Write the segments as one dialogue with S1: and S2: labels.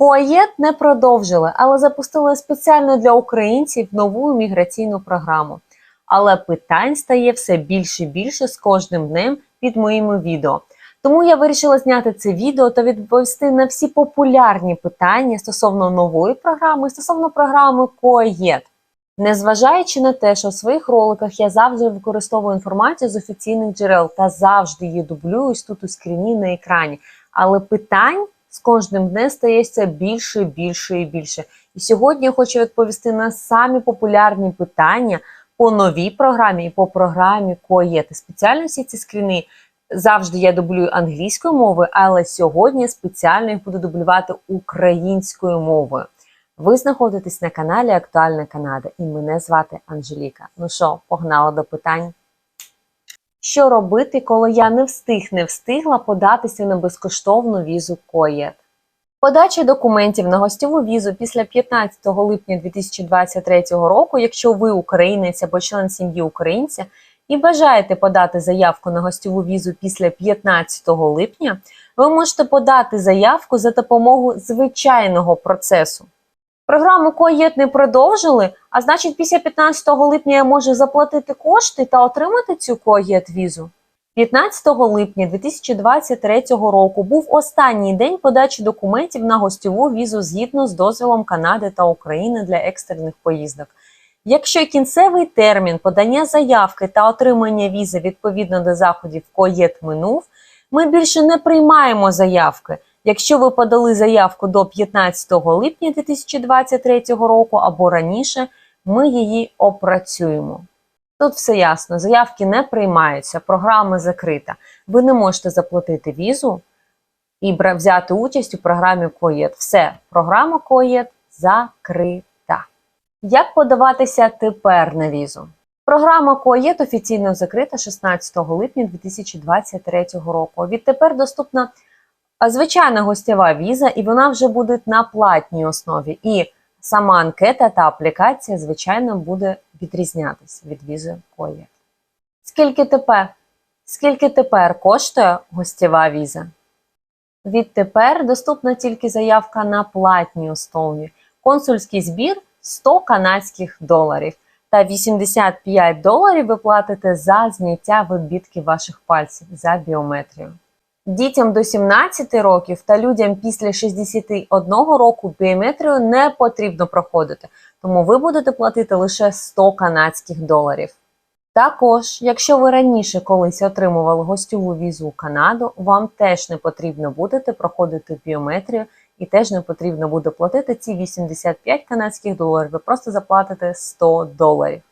S1: Коаєт не продовжили, але запустили спеціально для українців нову міграційну програму. Але питань стає все більше і більше з кожним днем під моїми відео. Тому я вирішила зняти це відео та відповісти на всі популярні питання стосовно нової програми, стосовно програми Коаєт. Незважаючи на те, що в своїх роликах я завжди використовую інформацію з офіційних джерел та завжди її дублююсь тут у скріні на екрані. Але питань з кожним днем стає все більше, більше і більше. І сьогодні я хочу відповісти на самі популярні питання по новій програмі і по програмі Коєт. І Спеціально всі ці скріни завжди я дублюю англійською мовою, але сьогодні спеціально їх буду дублювати українською мовою. Ви знаходитесь на каналі Актуальна Канада і мене звати Анжеліка. Ну що, погнала до питань? Що робити, коли я не встиг не встигла податися на безкоштовну візу Коєт? Подача документів на гостьову візу після 15 липня 2023 року, якщо ви українець або член сім'ї українця і бажаєте подати заявку на гостьову візу після 15 липня, ви можете подати заявку за допомогою звичайного процесу. Програму Коєт не продовжили, а значить, після 15 липня я можу заплатити кошти та отримати цю Коєт візу. 15 липня 2023 року був останній день подачі документів на гостьову візу згідно з дозволом Канади та України для екстрених поїздок. Якщо кінцевий термін подання заявки та отримання візи відповідно до заходів КОЄТ минув, ми більше не приймаємо заявки. Якщо ви подали заявку до 15 липня 2023 року або раніше, ми її опрацюємо. Тут все ясно, заявки не приймаються, програма закрита. Ви не можете заплатити візу і взяти участь у програмі КОЄТ. Все, програма КОЄТ закрита. Як подаватися тепер на візу? Програма КОЄТ офіційно закрита 16 липня 2023 року. Відтепер доступна звичайна гостєва віза, і вона вже буде на платній основі. І сама анкета та аплікація, звичайно, буде відрізнятися від візи КОЄТ. Скільки тепер? Скільки тепер коштує гостєва віза? Відтепер доступна тільки заявка на платній основі. Консульський збір 100 канадських доларів та 85 доларів ви платите за зняття відбитків ваших пальців за біометрію. Дітям до 17 років та людям після 61 року біометрію не потрібно проходити, тому ви будете платити лише 100 канадських доларів. Також, якщо ви раніше колись отримували гостьову візу у Канаду, вам теж не потрібно буде проходити біометрію і теж не потрібно буде платити ці 85 канадських доларів. Ви просто заплатите 100 доларів.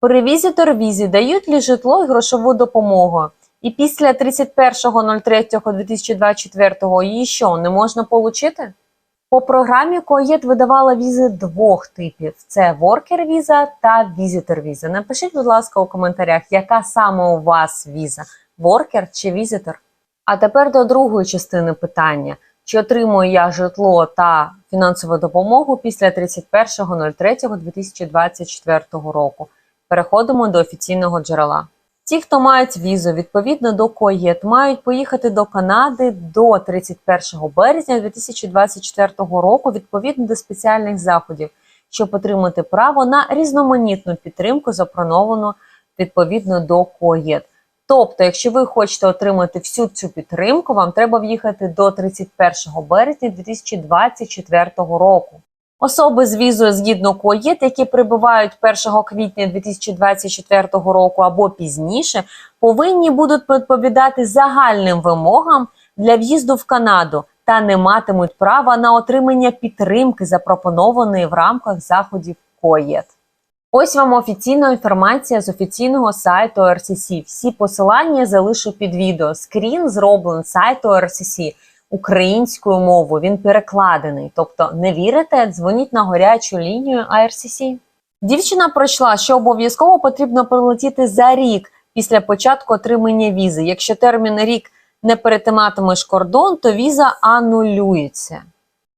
S1: При візі дають лі житло і грошову допомогу. І після 31.03.2024 її що не можна отримати? По програмі КОЄТ видавала візи двох типів: це Worker віза та Visitor віза. Напишіть, будь ласка, у коментарях, яка саме у вас віза: Worker чи Visitor? А тепер до другої частини питання: чи отримую я житло та фінансову допомогу після 31.03.2024 року? Переходимо до офіційного джерела. Ті, хто мають візу відповідно до КОЄТ, мають поїхати до Канади до 31 березня 2024 року відповідно до спеціальних заходів, щоб отримати право на різноманітну підтримку, запропоновану відповідно до КОЄТ. Тобто, якщо ви хочете отримати всю цю підтримку, вам треба в'їхати до 31 березня 2024 року. Особи з візою згідно КОЄТ, які прибувають 1 квітня 2024 року або пізніше, повинні будуть відповідати загальним вимогам для в'їзду в Канаду та не матимуть права на отримання підтримки, запропонованої в рамках заходів КОЄТ. Ось вам офіційна інформація з офіційного сайту RCC. Всі посилання залишу під відео. Скрін зроблений сайту RCC українською мовою. Він перекладений. Тобто, не вірите, дзвоніть на гарячу лінію IRCC. Дівчина пройшла, що обов'язково потрібно прилетіти за рік після початку отримання візи. Якщо термін рік не перетиматимеш кордон, то віза анулюється.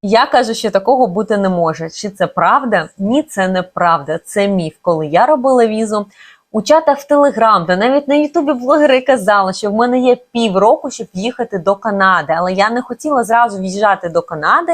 S1: Я кажу, що такого бути не може. Чи це правда? Ні, це неправда. Це міф. Коли я робила візу у чатах в Телеграм, де навіть на Ютубі блогери казали, що в мене є півроку, щоб їхати до Канади. Але я не хотіла зразу в'їжджати до Канади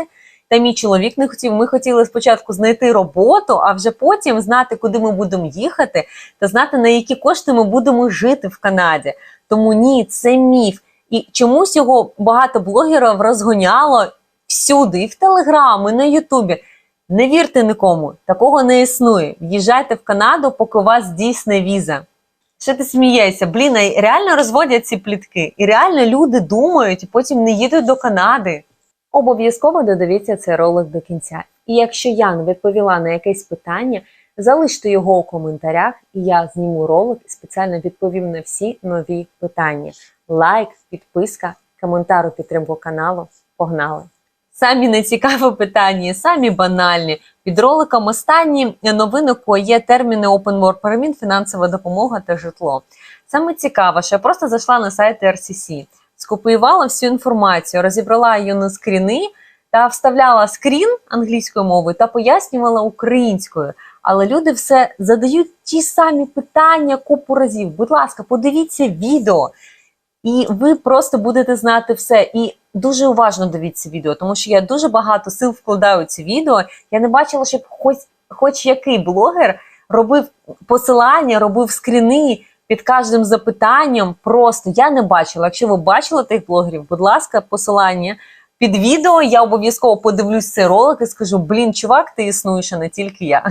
S1: Та мій чоловік не хотів. Ми хотіли спочатку знайти роботу, а вже потім знати, куди ми будемо їхати, та знати на які кошти ми будемо жити в Канаді. Тому ні, це міф. І чомусь його багато блогерів розгоняло всюди, і в Телеграм, і на Ютубі. Не вірте нікому, такого не існує. В'їжджайте в Канаду, поки у вас дійсна віза. Що ти смієшся? Блін, реально розводять ці плітки. І реально люди думають і потім не їдуть до Канади. Обов'язково додивіться цей ролик до кінця. І якщо я не відповіла на якесь питання, залиште його у коментарях, і я зніму ролик і спеціально відповім на всі нові питання. Лайк, підписка, коментар у підтримку каналу. Погнали! Самі нецікаві питання, самі банальні. Під роликом останні новини, є терміни Open Work Permit, фінансова допомога та житло. Саме цікаво, що я просто зайшла на сайт RCC, скопіювала всю інформацію, розібрала її на скріни та вставляла скрін англійською мовою та пояснювала українською. Але люди все задають ті самі питання купу разів. Будь ласка, подивіться відео, і ви просто будете знати все. І дуже уважно дивіться відео, тому що я дуже багато сил вкладаю у ці відео. Я не бачила, щоб хоч, хоч який блогер робив посилання, робив скріни під кожним запитанням. Просто я не бачила. Якщо ви бачили тих блогерів, будь ласка, посилання під відео. Я обов'язково подивлюсь цей ролик і скажу: блін, чувак, ти існуєш, а не тільки я.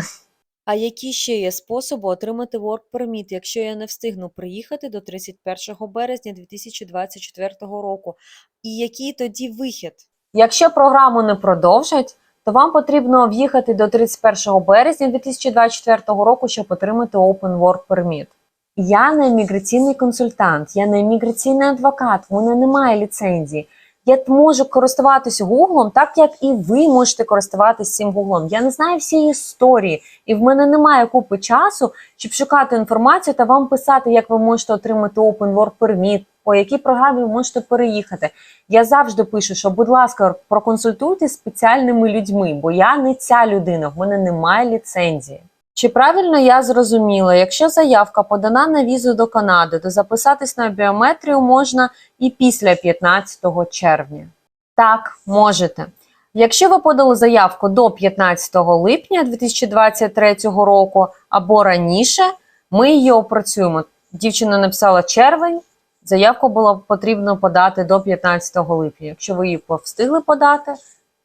S2: А які ще є способи отримати Work Permit, якщо я не встигну приїхати до 31 березня 2024 року? І який тоді вихід?
S1: Якщо програму не продовжать, то вам потрібно в'їхати до 31 березня 2024 року, щоб отримати Open Work Permit. Я не імміграційний консультант, я не імміграційний адвокат, в мене немає ліцензії. Я можу користуватися Гуглом, так як і ви можете користуватися цим Гуглом. Я не знаю всієї історії, і в мене немає купи часу, щоб шукати інформацію та вам писати, як ви можете отримати Open Work Permit, по якій програмі ви можете переїхати. Я завжди пишу, що, будь ласка, проконсультуйте спеціальними людьми, бо я не ця людина, в мене немає ліцензії. Чи правильно я зрозуміла, якщо заявка подана на візу до Канади, то записатись на біометрію можна і після 15 червня? Так, можете. Якщо ви подали заявку до 15 липня 2023 року або раніше, ми її опрацюємо. Дівчина написала червень, заявку було потрібно подати до 15 липня. Якщо ви її встигли подати,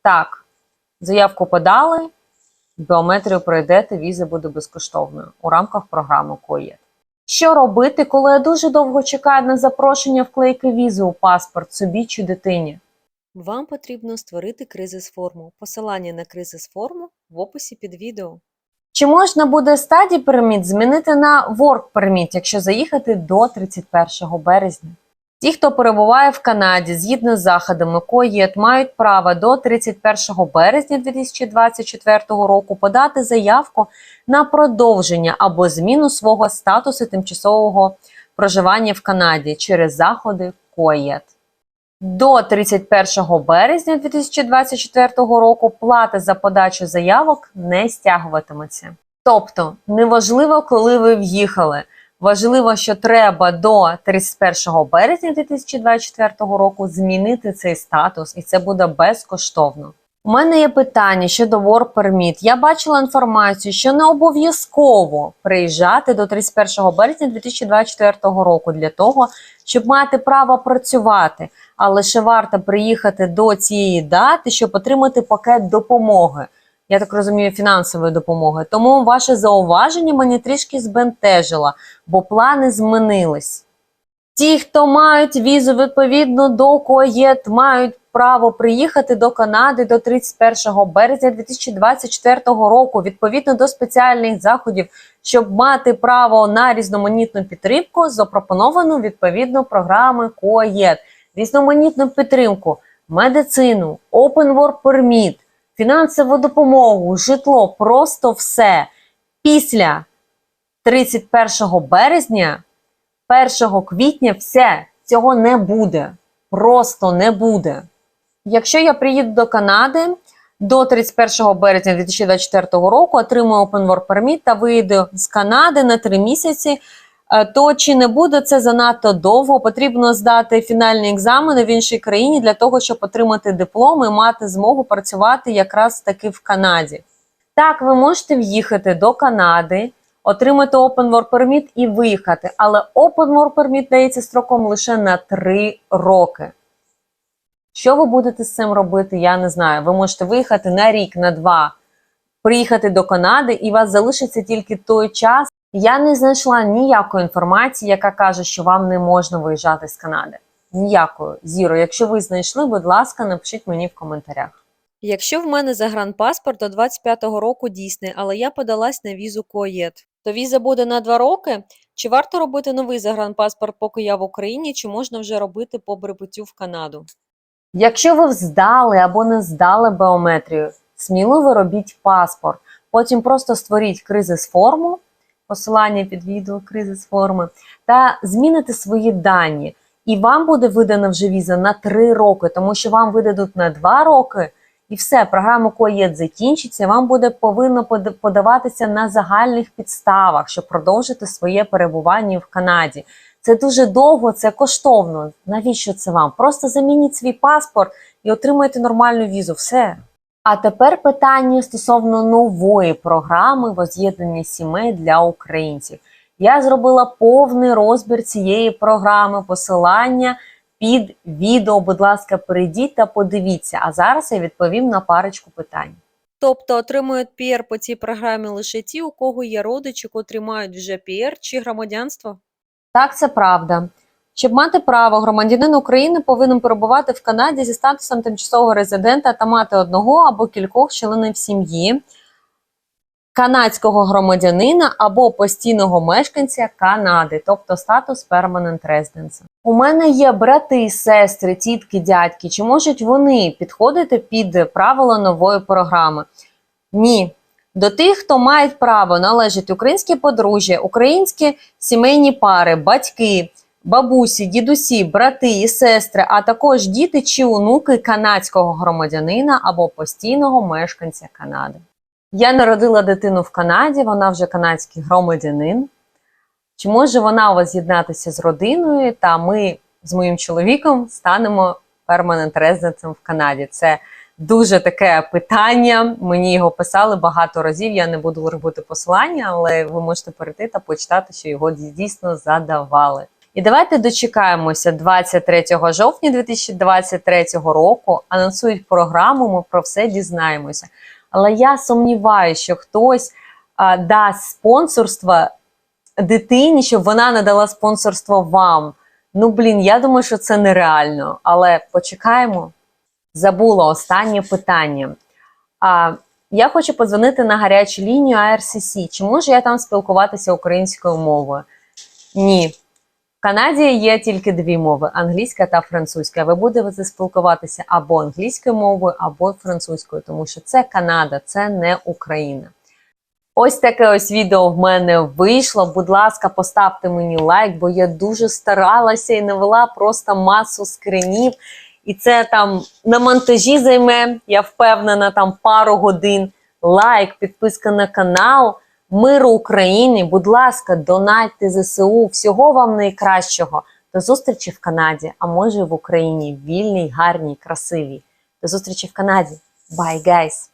S1: так, заявку подали, біометрію пройдете, віза буде безкоштовною у рамках програми КОЄД. Що робити, коли я дуже довго чекаю на запрошення вклейки візи у паспорт собі чи дитині?
S2: Вам потрібно створити кризис форму. Посилання на кризис форму в описі під відео.
S1: Чи можна буде стадій перміт змінити на Work Permit, якщо заїхати до 31 березня? Ті, хто перебуває в Канаді згідно з заходами КОЄД, мають право до 31 березня 2024 року подати заявку на продовження або зміну свого статусу тимчасового проживання в Канаді через заходи КОЄД. До 31 березня 2024 року плата за подачу заявок не стягуватиметься. Тобто, неважливо, коли ви в'їхали. Важливо, що треба до 31 березня 2024 року змінити цей статус, і це буде безкоштовно. У мене є питання щодо Work Permit. Я бачила інформацію, що не обов'язково приїжджати до 31 березня 2024 року для того, щоб мати право працювати, а лише варто приїхати до цієї дати, щоб отримати пакет допомоги. Я так розумію, фінансової допомоги. Тому ваше зауваження мені трішки збентежило, бо плани змінились. Ті, хто мають візу відповідно до КОЄД, мають право приїхати до Канади до 31 березня 2024 року, відповідно до спеціальних заходів, щоб мати право на різноманітну підтримку, запропоновану відповідно програми КОЄД, різноманітну підтримку, медицину, Open Work Permit, фінансову допомогу, житло, просто все. Після 31 березня, 1 квітня, все цього не буде. Просто не буде. Якщо я приїду до Канади до 31 березня 2024 року, отримую Open Work Permit та вийду з Канади на 3 місяці, то чи не буде це занадто довго? Потрібно здати фінальні екзамени в іншій країні для того, щоб отримати диплом і мати змогу працювати якраз таки в Канаді. Так, ви можете в'їхати до Канади, отримати Open Work Permit і виїхати, але Open Work Permit дається строком лише на 3 роки. Що ви будете з цим робити, я не знаю. Ви можете виїхати на рік, на два, приїхати до Канади, і у вас залишиться тільки той час. Я не знайшла ніякої інформації, яка каже, що вам не можна виїжджати з Канади. Ніякої. Зіро, якщо ви знайшли, будь ласка, напишіть мені в коментарях.
S2: Якщо в мене загранпаспорт до 25-го року дійсний, але я подалась на візу КОЄД, то віза буде на 2 роки? Чи варто робити новий загранпаспорт, поки я в Україні, чи можна вже робити по прибуттю в Канаду?
S1: Якщо ви здали або не здали біометрію, сміливо робіть паспорт. Потім просто створіть кризис форму, посилання під відео кризис форми, та зміните свої дані. І вам буде видана вже віза на 3 роки, тому що вам видадуть на 2 роки, і все, програма КОЄД закінчиться. Вам буде повинно подаватися на загальних підставах, щоб продовжити своє перебування в Канаді. Це дуже довго, це коштовно. Навіщо це вам? Просто замініть свій паспорт і отримайте нормальну візу. Все. А тепер питання стосовно нової програми воз'єднання сімей для українців. Я зробила повний розбір цієї програми, посилання під відео. Будь ласка, перейдіть та подивіться. А зараз я відповім на парочку питань.
S2: Тобто отримують піар по цій програмі лише ті, у кого є родичі, котрі мають вже піар чи громадянство?
S1: Так, це правда. Щоб мати право, громадянин України повинен перебувати в Канаді зі статусом тимчасового резидента та мати одного або кількох членів сім'ї, канадського громадянина або постійного мешканця Канади, тобто статус Permanent Residence. У мене є брати, сестри, тітки, дядьки. Чи можуть вони підходити під правила нової програми? Ні. До тих, хто мають право, належать українські подружжя, українські сімейні пари, батьки, бабусі, дідусі, брати і сестри, а також діти чи онуки канадського громадянина або постійного мешканця Канади. Я народила дитину в Канаді, вона вже канадський громадянин. Чи може вона у вас з'єднатися з родиною? Та ми з моїм чоловіком станемо перманент резидентом в Канаді? Це дуже таке питання. Мені його писали багато разів. Я не буду робити посилання, але ви можете перейти та почитати, що його дійсно задавали. І давайте дочекаємося 23 жовтня 2023 року. Анонсують програму. Ми про все дізнаємося. Але я сумніваюся, що хтось а, дасть спонсорство дитині, щоб вона надала спонсорство вам. Ну блін, я думаю, що це нереально. Але почекаємо. Забула останнє питання. А, я хочу подзвонити на гарячу лінію IRCC. Чи можу я там спілкуватися українською мовою? Ні. Канаді є тільки дві мови: англійська та французька. Ви будете спілкуватися або англійською мовою, або французькою, тому що це Канада, це не Україна. Ось таке ось відео в мене вийшло. Будь ласка, поставте мені лайк, бо я дуже старалася і навела просто масу скринів. І це там на монтажі займе, я впевнена, там пару годин. Лайк, підписка на канал. Миру Україні, будь ласка, донайте ЗСУ. Всього вам найкращого. До зустрічі в Канаді, а може в Україні. Вільній, гарній, красивій. До зустрічі в Канаді. Bye, guys!